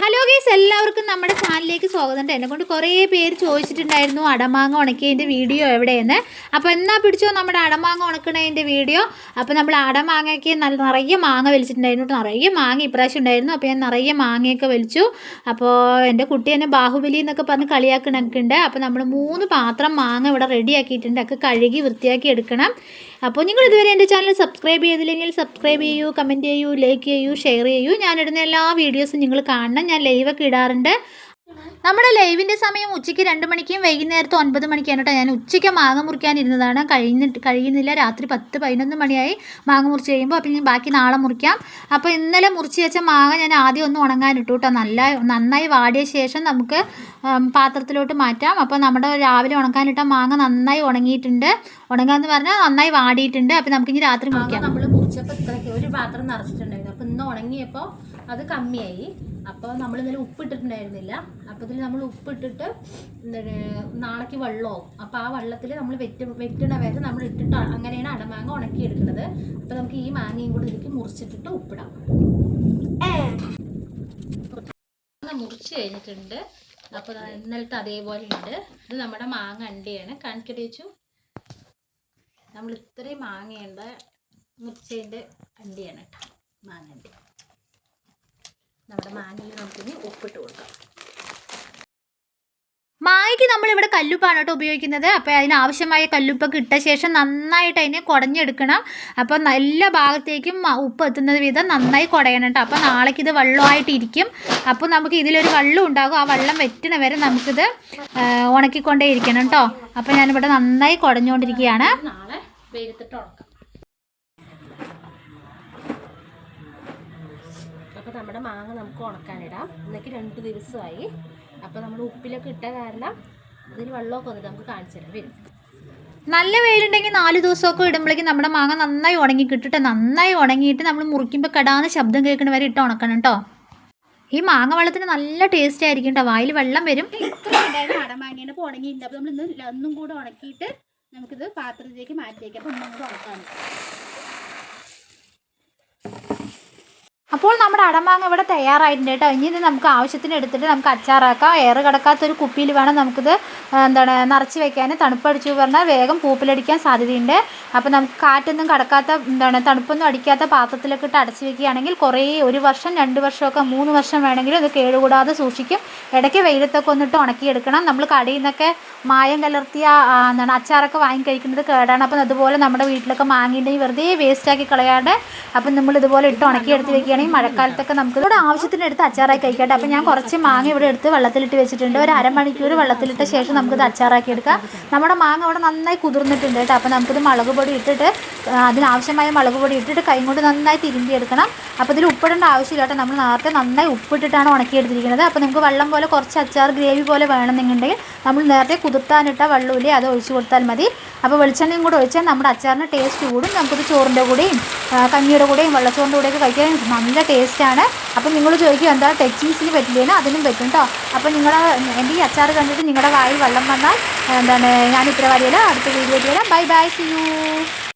Hello guys എല്ലാവർക്കും നമ്മുടെ ചാനലിലേക്ക് സ്വാഗതം എന്നെ കൊണ്ട് കുറേ പേര് ചോദിച്ചിട്ടുണ്ടായിരുന്നു അടമാങ്ങ ഉണക്കിയതിന്റെ വീഡിയോ എവിടെയെന്ന്. അപ്പോൾ എന്നാ പിടിച്ചോ നമ്മുടെ അടമാങ്ങ ഉണക്കണതിന്റെ വീഡിയോ. അപ്പോൾ നമ്മൾ അടമാങ്ങയ്ക്ക് നല്ല നിറയെ മാങ്ങ വലിച്ചിട്ടുണ്ടായിരുന്നു. നിറയെ മാങ്ങ ഇപ്രാവശ്യം ഉണ്ടായിരുന്നു. അപ്പോൾ ഞാൻ നിറയെ മാങ്ങയൊക്കെ വലിച്ചു. അപ്പോൾ എന്റെ കുട്ടി എന്നെ ബാഹുബലി എന്നൊക്കെ പറഞ്ഞ് കളിയാക്കണൊക്കെ ഉണ്ട് അപ്പോൾ നമ്മൾ മൂന്ന് പാത്രം മാങ്ങ ഇവിടെ റെഡിയാക്കിയിട്ടുണ്ട് ഒക്കെ കഴുകി വൃത്തിയാക്കി എടുക്കണം. അപ്പോൾ നിങ്ങൾ ഇതുവരെ എന്റെ ചാനൽ സബ്സ്ക്രൈബ് ചെയ്തില്ലെങ്കിൽ സബ്സ്ക്രൈബ് ചെയ്യൂ കമന്റ് ചെയ്യൂ ലൈക്ക് ചെയ്യൂ ഷെയർ ചെയ്യൂ. ഞാനിടുന്ന എല്ലാ വീഡിയോസും നിങ്ങൾ കാണണം. ഞാൻ ലൈവൊക്കെ ഇടാറുണ്ട്. നമ്മുടെ ലൈവിന്റെ സമയം ഉച്ചയ്ക്ക് രണ്ട് മണിക്കും വൈകുന്നേരത്ത് ഒൻപത് മണിക്കാണ് കേട്ടോ. ഞാൻ ഉച്ചയ്ക്ക് മാങ്ങ മുറിക്കാനിരുന്നതാണ് കഴിഞ്ഞിട്ട് കഴിയുന്നില്ല. രാത്രി പത്ത് പതിനൊന്ന് മണിയായി മാങ്ങ മുറിച്ച് കഴിയുമ്പോൾ. അപ്പം ഞാൻ ബാക്കി നാളെ മുറിക്കാം. അപ്പോൾ ഇന്നലെ മുറിച്ച് വെച്ച മാങ്ങ ഞാൻ ആദ്യം ഒന്ന് ഉണങ്ങാനിട്ടു കേട്ടോ. നല്ല നന്നായി വാടിയ ശേഷം നമുക്ക് പാത്രത്തിലോട്ട് മാറ്റാം. അപ്പോൾ നമ്മുടെ രാവിലെ ഉണക്കാനിട്ട മാങ്ങ നന്നായി ഉണങ്ങിയിട്ടുണ്ട്. ഉണങ്ങാന്ന് പറഞ്ഞാൽ നന്നായി വാടിയിട്ടുണ്ട്. അപ്പോൾ നമുക്കിനി രാത്രി മുറിക്കാം. നമ്മൾ മുറിച്ചപ്പോൾ ഇത്രയ്ക്ക് ഒരു പാത്രം നിറച്ചിട്ടുണ്ടായിരുന്നു. അപ്പോൾ ഇന്ന് ഉണങ്ങിയപ്പോൾ അത് കമ്മിയായി. അപ്പോൾ നമ്മൾ ഇന്നലെ ഉപ്പിട്ടിട്ടുണ്ടായിരുന്നില്ല. അപ്പോൾ ഇതിൽ നമ്മൾ ഉപ്പിട്ടിട്ട് നാളേക്ക് വെള്ളമാവും അപ്പോൾ ആ വെള്ളത്തിൽ നമ്മൾ വെറ്റ് വെറ്റണ വരെ നമ്മൾ ഇട്ടിട്ട് അങ്ങനെയാണ് അടമാങ്ങ ഉണക്കിയെടുക്കുന്നത്. അപ്പോൾ നമുക്ക് ഈ മാങ്ങയും കൂടി ഇതിലേക്ക് മുറിച്ചിട്ടിട്ട് ഉപ്പിടാം. മുറിച്ച് കഴിഞ്ഞിട്ടുണ്ട്. അപ്പോൾ ഇന്നലത്തെ അതേപോലെ ഉണ്ട്. ഇത് നമ്മുടെ മാങ്ങ അണ്ടിയാണ്. കാണിക്കട്ടെ വെച്ചു നമ്മൾ ഇത്രയും മാങ്ങയുണ്ട് മുറിച്ചതിന്റെ അണ്ടിയാണ് കേട്ടോ മാങ്ങ അണ്ടി. നമ്മുടെ മാങ്ങയിൽ നമുക്കിനി ഉപ്പിട്ട് കൊടുക്കാം. നമ്മളിവിടെ കല്ലുപ്പാണ് കേട്ടോ ഉപയോഗിക്കുന്നത്. അപ്പോൾ അതിനാവശ്യമായ കല്ലുപ്പൊക്കെ ഇട്ട ശേഷം നന്നായിട്ട് അതിനെ കുടഞ്ഞെടുക്കണം. അപ്പോൾ നല്ല ഭാഗത്തേക്കും ഉപ്പ് എത്തുന്നത് വിധം നന്നായി കുടയണം കേട്ടോ. അപ്പോൾ നാളേക്ക് ഇത് വെള്ളമായിട്ടിരിക്കും. അപ്പോൾ നമുക്ക് ഇതിലൊരു വെള്ളം ഉണ്ടാകും. ആ വെള്ളം വെറ്റണ വരെ നമുക്കിത് ഉണക്കിക്കൊണ്ടേ ഇരിക്കണം കേട്ടോ. അപ്പോൾ ഞാനിവിടെ നന്നായി കുടഞ്ഞുകൊണ്ടിരിക്കുകയാണ് നാളെ അപ്പോൾ നമ്മുടെ മാങ്ങ നമുക്ക് ഉണക്കാനിടാം. ഇന്നേക്ക് രണ്ട് ദിവസമായി. അപ്പോൾ നമ്മൾ ഉപ്പിലൊക്കെ ഇട്ട കാരണം ഇതിൽ വെള്ളമൊക്കെ വന്നിട്ട് നമുക്ക് കാണിച്ചു തരാം. വരും. നല്ല വെയിലുണ്ടെങ്കിൽ നാല് ദിവസമൊക്കെ ഇടുമ്പോഴേക്കും നമ്മുടെ മാങ്ങ നന്നായി ഉണങ്ങി കിട്ടിട്ട്. നന്നായി ഉണങ്ങിയിട്ട് നമ്മൾ മുറിക്കുമ്പോൾ കടാന്ന് ശബ്ദം കേൾക്കണ വരെ ഇട്ട് ഉണക്കണം കേട്ടോ ഈ മാങ്ങ വെള്ളത്തിന് നല്ല ടേസ്റ്റ് ആയിരിക്കും കേട്ടോ വായിൽ വെള്ളം വരും. ഇപ്പോൾ ഉണങ്ങിയിട്ടുണ്ട്. അപ്പോൾ നമ്മൾ ഇന്ന് ഒന്നും കൂടെ ഉണക്കിയിട്ട് നമുക്കിത് പാത്രത്തിലേക്ക് മാറ്റി വയ്ക്കാം അപ്പോൾ ഒന്നും കൂടെ ഉണക്കാൻ അപ്പോൾ നമ്മുടെ അടമാങ്ങ ഇവിടെ തയ്യാറായിട്ടുണ്ട് കേട്ടോ. ഇനി ഇത് നമുക്ക് ആവശ്യത്തിന് എടുത്തിട്ട് നമുക്ക് അച്ചാറാക്കാം. എയർ കിടക്കാത്തൊരു കുപ്പിയിൽ വേണം നമുക്കിത് എന്താണ് നിറച്ച് വെക്കാൻ. തണുപ്പടിച്ചു പറഞ്ഞാൽ വേഗം പൂപ്പിലടിക്കാൻ സാധ്യതയുണ്ട്. അപ്പോൾ നമുക്ക് കാറ്റൊന്നും കടക്കാത്ത എന്താണ് തണുപ്പൊന്നും അടിക്കാത്ത പാത്രത്തിലൊക്കെ ഇട്ട് അടച്ച് വെക്കുകയാണെങ്കിൽ കുറേ ഒരു വർഷം രണ്ട് വർഷമൊക്കെ മൂന്ന് വർഷം വേണമെങ്കിലും ഇത് കേടുകൂടാതെ സൂക്ഷിക്കും. ഇടയ്ക്ക് വെയിലത്തൊക്കെ ഒന്നിട്ട് ഉണക്കിയെടുക്കണം. നമ്മൾ കടയിൽ നിന്നൊക്കെ മായം കലർത്തിയ എന്താണ് അച്ചാറൊക്കെ വാങ്ങി കഴിക്കുന്നത് കേടാണ്. അപ്പം അതുപോലെ നമ്മുടെ വീട്ടിലൊക്കെ മാങ്ങിയിട്ടുണ്ടെങ്കിൽ വെറുതെ വേസ്റ്റാക്കി കളയാണ്ട് അപ്പം നമ്മൾ ഇതുപോലെ ഇട്ട് ഉണക്കിയെടുത്ത് വെക്കുകയാണെങ്കിൽ മഴക്കാലത്തൊക്കെ നമുക്ക് ഇവിടെ ആവശ്യത്തിന് എടുത്ത് അച്ചാറായി കഴിക്കട്ടെ. അപ്പം ഞാൻ കുറച്ച് മാങ്ങ ഇവിടെ എടുത്ത് വെള്ളത്തിലിട്ട് വെച്ചിട്ടുണ്ട്. ഒരു അരമണിക്കൂർ വെള്ളത്തിലിട്ട ശേഷം നമുക്കിത് അച്ചാറാക്കി എടുക്കാം. നമ്മുടെ മാങ്ങ അവിടെ നന്നായി കുതിർന്നിട്ടുണ്ട് കേട്ടോ. അപ്പം നമുക്കിത് മുളക് പൊടി ഇട്ടിട്ട് അതിനാവശ്യമായ മുളക് പൊടി ഇട്ടിട്ട് കൈ കൊണ്ട് നന്നായി തിരുമ്പിയെടുക്കണം അപ്പോൾ ഇതിൽ ഉപ്പിടേണ്ട ആവശ്യമില്ല കേട്ടോ. നമ്മൾ നേരത്തെ നന്നായി ഉപ്പിട്ടിട്ടാണ് ഉണക്കിയെടുത്തിരിക്കുന്നത്. അപ്പോൾ നമുക്ക് വെള്ളം പോലെ കുറച്ച് അച്ചാർ ഗ്രേവി പോലെ വേണമെന്നുണ്ടെങ്കിൽ നമ്മൾ നേരത്തെ കുതിർത്താനിട്ട വെള്ളമില്ലേ അത് ഒഴിച്ച് കൊടുത്താൽ മതി. അപ്പോൾ വെളിച്ചെണ്ണയും കൂടെ ഒഴിച്ചാൽ നമ്മുടെ അച്ചാറിന് ടേസ്റ്റ് കൂടും. നമുക്കിത് ചോറിന്റെ കൂടെയും കഞ്ഞിയുടെ കൂടെയും വെള്ളച്ചോറിന്റെ കൂടെയൊക്കെ കഴിക്കാൻ നല്ല ടേസ്റ്റാണ് അപ്പം നിങ്ങൾ ചോദിക്കും എന്താ ടെക്നീസിന് പറ്റില്ലേനോ അതിനും പറ്റും കേട്ടോ അപ്പോൾ നിങ്ങൾ എന്റെ ഈ അച്ചാർ കണ്ടിട്ട് നിങ്ങളുടെ വായിൽ വെള്ളം വന്നാൽ എന്താണ് ഞാൻ ഉത്തരവാദിയല്ല. അടുത്ത വീഡിയോ വരാം. Bye bye C U